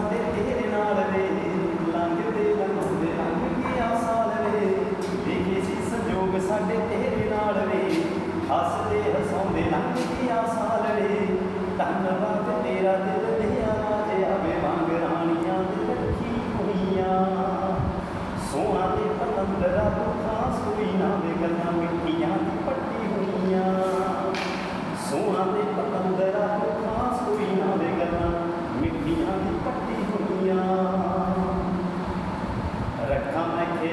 ਸਾਡੇ ਤੇਰੇ ਨਾਲ ਵੇ ਲੰਘਦੇ ਲੰਘਦੇ ਲੰਘ ਗਿਆ ਸਾਲ ਵੇ ਦੇਖੇ ਸੀ ਸੰਜੋਗ ਸਾਡੇ ਤੇਰੇ ਨਾਲ ਵੇ ਹੱਸਦੇ ਹਸਾਉਂਦੇ ਲੰਘ ਗਿਆ ਸਾਲ ਵੇ ਧੰਨਵਾਦ ਤੇਰਾ ਦਿਲ ਲਿਆ ਤੇ ਆਵੇ ਵਾਂਗ ਰਾਣੀਆਂ ਦੇ ਰੱਖੀ ਹੋਈਆਂ। ਸੋਹਣਾ ਤੇ ਪਤੰਦਰਾ ਤੂੰ ਖਾਸ ਹੋਈ ਨਾ ਦੇ ਗੱਲਾਂ ਮਿੱਠੀਆਂ ਦੀ ਪੱਟੀ ਹੋਈਆਂ। ਸੋਹਣਾ ਤੇ ਪਤੰਦਰਾ ਤੂੰ ਖਾਸ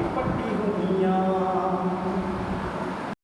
ಇಪ್ಪತ್ತು